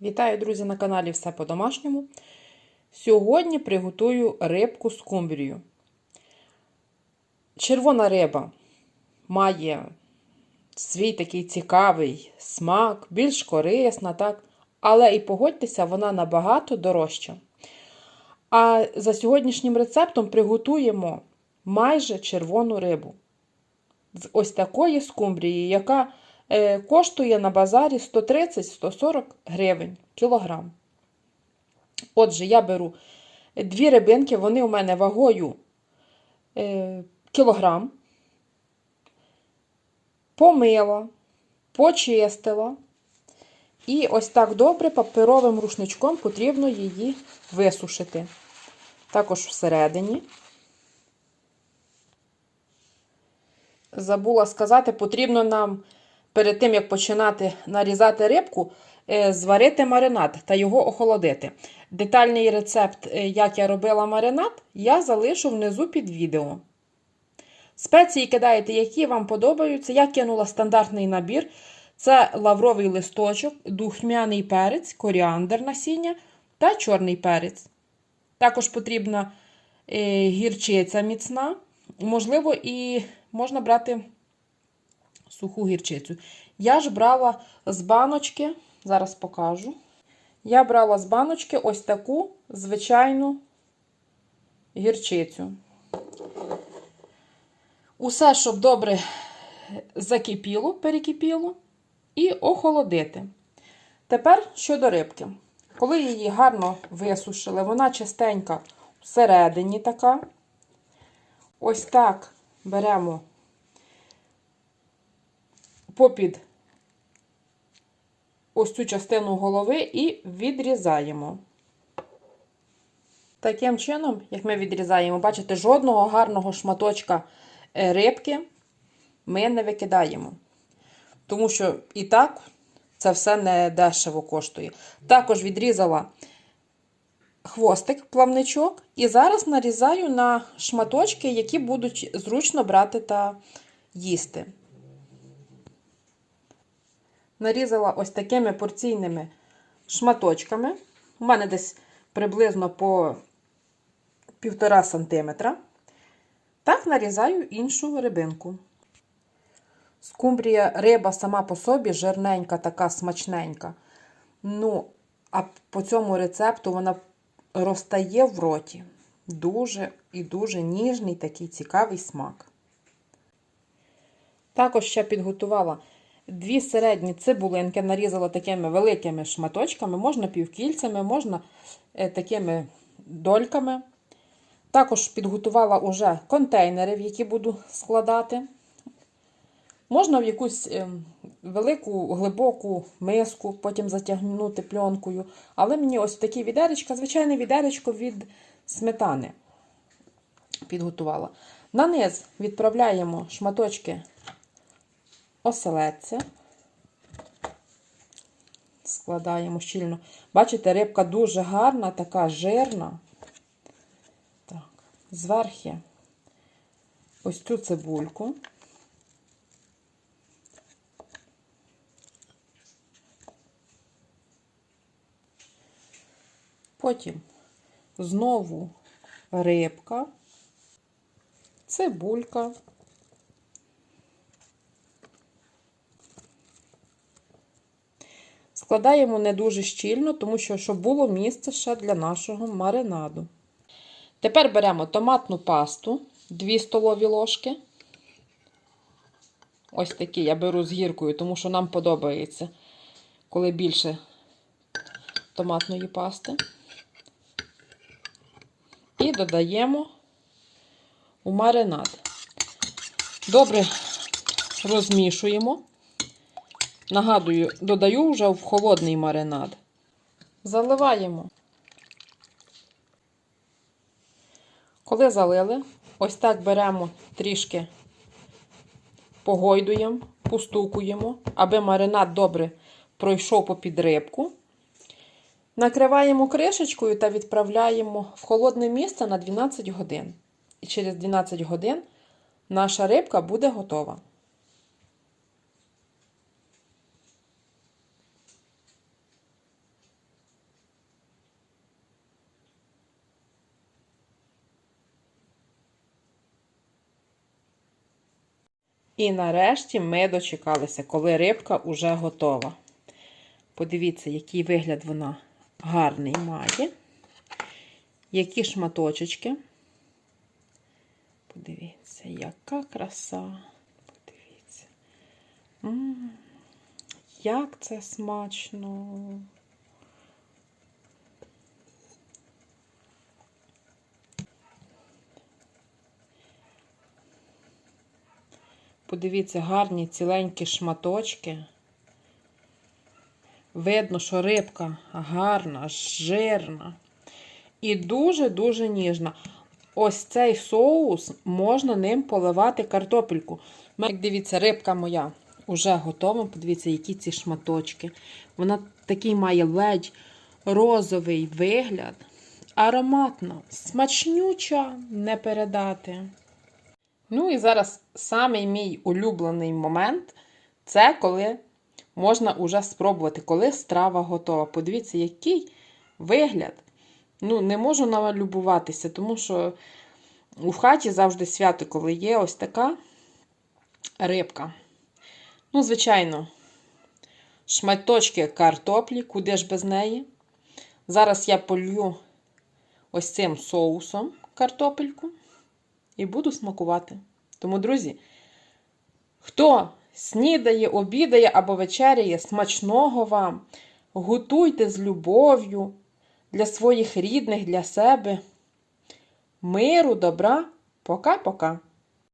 Вітаю, друзі, на каналі Все по-домашньому. Сьогодні приготую рибку з кумбрію. Червона риба має свій такий цікавий смак, більш корисна, так? але і погодьтеся, вона набагато дорожча. А за сьогоднішнім рецептом приготуємо майже червону рибу. З ось такої скумбрії, яка коштує на базарі 130-140 гривень кілограм. Отже, я беру дві рибинки, вони у мене вагою е, кілограм, помила, почистила. І ось так добре паперовим рушничком потрібно її висушити. Також всередині. Забула сказати, потрібно нам перед тим, як починати нарізати рибку, е, зварити маринад та його охолодити. Детальний рецепт, е, як я робила маринад, я залишу внизу під відео. Спеції кидаєте, які вам подобаються. Я кинула стандартний набір. Це лавровий листочок, духмяний перець, коріандр насіння та чорний перець. Також потрібна е, гірчиця міцна. Можливо, і можна брати суху гірчицю. Я ж брала з баночки, зараз покажу. Я брала з баночки ось таку звичайну гірчицю. Усе, щоб добре закипіло, перекипіло, і охолодити. Тепер щодо рибки. Коли її гарно висушили, вона частенька всередині така. Ось так беремо попід ось цю частину голови і відрізаємо. Таким чином, як ми відрізаємо, бачите, жодного гарного шматочка рибки ми не викидаємо. Тому що і так це все не дешево коштує. Також відрізала хвостик, плавничок, і зараз нарізаю на шматочки, які будуть зручно брати та їсти. Нарізала ось такими порційними шматочками. У мене десь приблизно по 1,5 см. Так нарізаю іншу рибинку. Скумбрія риба сама по собі жирненька, така смачненька. Ну, а по цьому рецепту вона розтає в роті. Дуже і дуже ніжний такий цікавий смак. Також ще підготувала дві середні цибулинки, нарізала такими великими шматочками, можна півкільцями, можна е, такими дольками. Також підготувала уже контейнери, в які буду складати. Можна в якусь ем, велику глибоку миску, потім затягнути пленкою. Але мені ось такі відеречка, звичайне відеречко від сметани підготувала. На низ відправляємо шматочки оселедця. Складаємо щільно. Бачите, рибка дуже гарна, така жирна. Так, Зверхи ось цю цибульку. Потім знову рибка, цибулька. Складаємо не дуже щільно, тому що щоб було місце ще для нашого маринаду. Тепер беремо томатну пасту, 2 столові ложки. Ось такі я беру з гіркою, тому що нам подобається, коли більше томатної пасти. І додаємо у маринад. Добре розмішуємо. Нагадую, додаю вже в холодний маринад. Заливаємо. Коли залили, ось так беремо трішки погойдуємо, постукуємо, аби маринад добре пройшов попід рибку. Накриваємо кришечкою та відправляємо в холодне місце на 12 годин. І через 12 годин наша рибка буде готова. І нарешті ми дочекалися, коли рибка вже готова. Подивіться, який вигляд вона гарний має. Які шматочечки. Подивіться, яка краса. Подивіться. М, як це смачно. Подивіться, гарні ціленькі шматочки. Видно, що рибка гарна, жирна і дуже-дуже ніжна. Ось цей соус можна ним поливати картопельку. Як дивіться, рибка моя вже готова. Подивіться, які ці шматочки. Вона такий має ледь розовий вигляд. Ароматна, смачнюча не передати. Ну і зараз самий мій улюблений момент це коли можна уже спробувати, коли страва готова. Подивіться, який вигляд. Ну, не можу налюбуватися, тому що у хаті завжди свято, коли є ось така рибка. Ну, звичайно, шматочки картоплі, куди ж без неї. Зараз я полью ось цим соусом картопельку і буду смакувати. Тому, друзі, хто снідає, обідає або вечеряє, смачного вам, готуйте з любов'ю для своїх рідних, для себе. Миру, добра. Пока-пока.